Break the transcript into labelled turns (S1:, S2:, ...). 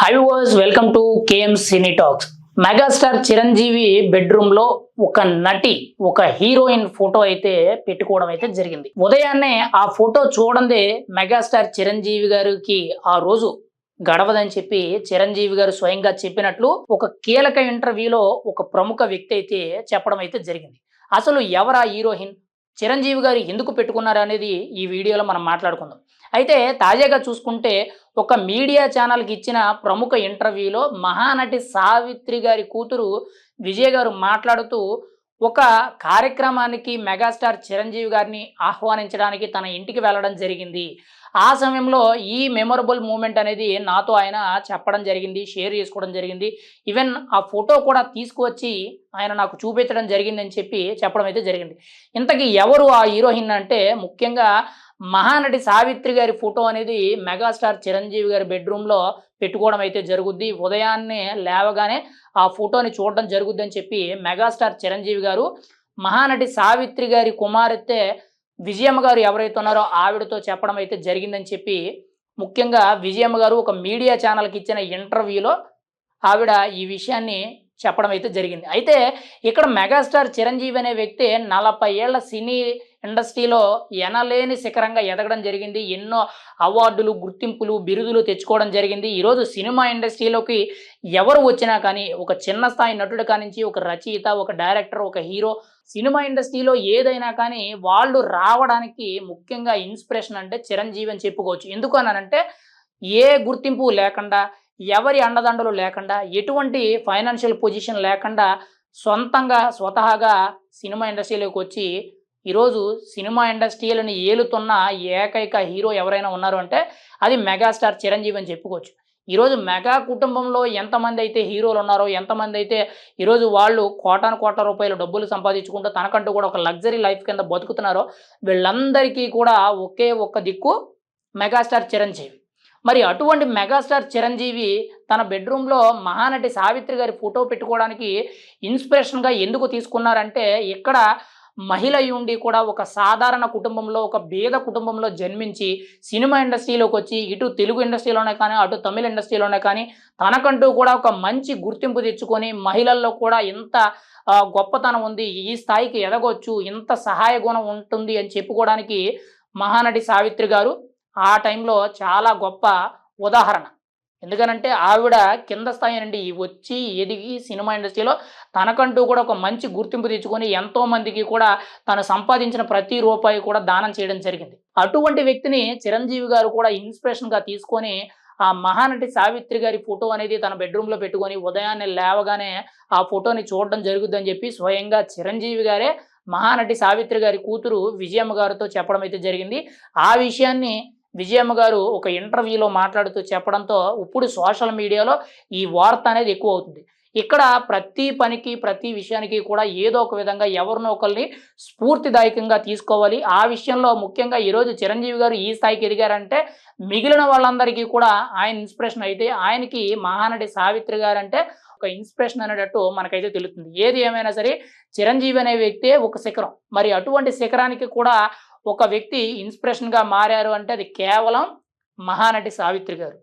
S1: Hi was welcome to KM cine talks megastar Chiranjeevi బెడ్రూమ్లో ఒక నటి ఒక హీరోయిన్ ఫోటో అయితే పెట్టుకోవడం అయితే జరిగింది. ఉదయాన్నే ఆ ఫోటో చూడందే మెగాస్టార్ చిరంజీవి గారికి ఆ రోజు గడవదని చెప్పి చిరంజీవి గారు స్వయంగా చెప్పినట్లు ఒక కీలక ఇంటర్వ్యూలో ఒక ప్రముఖ వ్యక్తి అయితే చెప్పడం అయితే జరిగింది. అసలు ఎవరా హీరోయిన్ చిరంజీవి గారు ఎందుకు పెట్టుకున్నారు అనేది ఈ వీడియోలో మనం మాట్లాడుకుందాం. అయితే తాజాగా చూసుకుంటే ఒక మీడియా ఛానల్కి ఇచ్చిన ప్రముఖ ఇంటర్వ్యూలో మహానటి సావిత్రి గారి కూతురు విజయ్ గారు మాట్లాడుతూ ఒక కార్యక్రమానికి మెగాస్టార్ చిరంజీవి గారిని ఆహ్వానించడానికి తన ఇంటికి వెళ్ళడం జరిగింది. ఆ సమయంలో ఈ మెమొరబుల్ మూమెంట్ అనేది నాతో ఆయన చెప్పడం జరిగింది షేర్ చేసుకోవడం జరిగింది. ఈవెన్ ఆ ఫోటో కూడా తీసుకువచ్చి ఆయన నాకు చూపించడం జరిగిందని చెప్పి చెప్పడం అయితే జరిగింది. ఇంతకీ ఎవరు ఆ హీరోయిన్ అంటే ముఖ్యంగా మహానటి సావిత్రి గారి ఫోటో అనేది మెగాస్టార్ చిరంజీవి గారి బెడ్రూమ్లో పెట్టుకోవడం అయితే జరుగుద్ది. ఉదయాన్నే లేవగానే ఆ ఫోటోని చూడడం జరుగుద్దని చెప్పి మెగాస్టార్ చిరంజీవి గారు మహానటి సావిత్రి గారి కుమార్తె విజయమ్మ గారు ఎవరైతే ఉన్నారో ఆవిడతో చెప్పడం అయితే జరిగిందని చెప్పి ముఖ్యంగా విజయమ్మ గారు ఒక మీడియా ఛానల్కి ఇచ్చిన ఇంటర్వ్యూలో ఆవిడ ఈ విషయాన్ని చెప్పడం అయితే జరిగింది. అయితే ఇక్కడ మెగాస్టార్ చిరంజీవి అనే వ్యక్తి నలభై ఏళ్ళ సినీ ఇండస్ట్రీలో ఎనలేని శిఖరంగా ఎదగడం జరిగింది. ఎన్నో అవార్డులు గుర్తింపులు బిరుదులు తెచ్చుకోవడం జరిగింది. ఈరోజు సినిమా ఇండస్ట్రీలోకి ఎవరు వచ్చినా కానీ ఒక చిన్న స్థాయి నటుడు కానించి ఒక రచయిత ఒక డైరెక్టర్ ఒక హీరో సినిమా ఇండస్ట్రీలో ఏదైనా కానీ వాళ్ళు రావడానికి ముఖ్యంగా ఇన్స్పిరేషన్ అంటే చిరంజీవి అని చెప్పుకోవచ్చు. ఎందుకు అనంటే ఏ గుర్తింపు లేకుండా ఎవరి అండదండలు లేకుండా ఎటువంటి ఫైనాన్షియల్ పొజిషన్ లేకుండా సొంతంగా స్వతహాగా సినిమా ఇండస్ట్రీలోకి వచ్చి ఈరోజు సినిమా ఇండస్ట్రీలను ఏలుతున్న ఏకైక హీరో ఎవరైనా ఉన్నారు అంటే అది మెగాస్టార్ చిరంజీవి అని చెప్పుకోవచ్చు. ఈరోజు మెగా కుటుంబంలో ఎంతమంది అయితే హీరోలు ఉన్నారో ఎంతమంది అయితే ఈరోజు వాళ్ళు కోటాను కోట్ల రూపాయలు డబ్బులు సంపాదించుకుంటూ తనకంటూ కూడా ఒక లగ్జరీ లైఫ్ కింద బతుకుతున్నారో వీళ్ళందరికీ కూడా ఒకే ఒక్క దిక్కు మెగాస్టార్ చిరంజీవి. మరి అటువంటి మెగాస్టార్ చిరంజీవి తన బెడ్రూమ్లో మహానటి సావిత్రి గారి ఫోటో పెట్టుకోవడానికి ఇన్స్పిరేషన్గా ఎందుకు తీసుకున్నారంటే ఇక్కడ మహిళ అయి ఉండి కూడా ఒక సాధారణ కుటుంబంలో ఒక బీద కుటుంబంలో జన్మించి సినిమా ఇండస్ట్రీలోకి వచ్చి ఇటు తెలుగు ఇండస్ట్రీలోనే కానీ అటు తమిళ ఇండస్ట్రీలోనే కానీ తనకంటూ కూడా ఒక మంచి గుర్తింపు తెచ్చుకొని మహిళల్లో కూడా ఇంత గొప్పతనం ఉంది ఈ స్థాయికి ఎదగొచ్చు ఇంత సహాయ గుణం ఉంటుంది అని చెప్పుకోవడానికి మహానటి సావిత్రి గారు ఆ టైంలో చాలా గొప్ప ఉదాహరణ. ఎందుకనంటే ఆవిడ కింద స్థాయి నుండి వచ్చి ఎదిగి సినిమా ఇండస్ట్రీలో తనకంటూ కూడా ఒక మంచి గుర్తింపు తెచ్చుకొని ఎంతోమందికి కూడా తను సంపాదించిన ప్రతి రూపాయి కూడా దానం చేయడం జరిగింది. అటువంటి వ్యక్తిని చిరంజీవి గారు కూడా ఇన్స్పిరేషన్గా తీసుకొని ఆ మహానటి సావిత్రి గారి ఫోటో అనేది తన బెడ్రూమ్లో పెట్టుకొని ఉదయాన్నే లేవగానే ఆ ఫోటోని చూడడం జరుగుద్దని చెప్పి స్వయంగా చిరంజీవి గారే మహానటి సావిత్రి గారి కూతురు విజయమ్మ గారితో చెప్పడం అయితే జరిగింది. ఆ విషయాన్ని విజయమ్మ గారు ఒక ఇంటర్వ్యూలో మాట్లాడుతూ చెప్పడంతో ఇప్పుడు సోషల్ మీడియాలో ఈ వార్త అనేది ఎక్కువ అవుతుంది. ఇక్కడ ప్రతి పనికి ప్రతి విషయానికి కూడా ఏదో ఒక విధంగా ఎవరినో ఒకరిని స్ఫూర్తిదాయకంగా తీసుకోవాలి. ఆ విషయంలో ముఖ్యంగా ఈరోజు చిరంజీవి గారు ఈ స్థాయికి ఎదిగారంటే మిగిలిన వాళ్ళందరికీ కూడా ఆయన ఇన్స్పిరేషన్ అయితే ఆయనకి మహానటి సావిత్రి గారు అంటే ఒక ఇన్స్పిరేషన్ అనేటట్టు మనకైతే తెలుస్తుంది. ఏది ఏమైనా సరే చిరంజీవి అనే వ్యక్తే ఒక శిఖరం. మరి అటువంటి శిఖరానికి కూడా ఒక వ్యక్తి ఇన్స్పిరేషన్గా మారారు అంటే అది కేవలం మహానటి సావిత్రి గారు.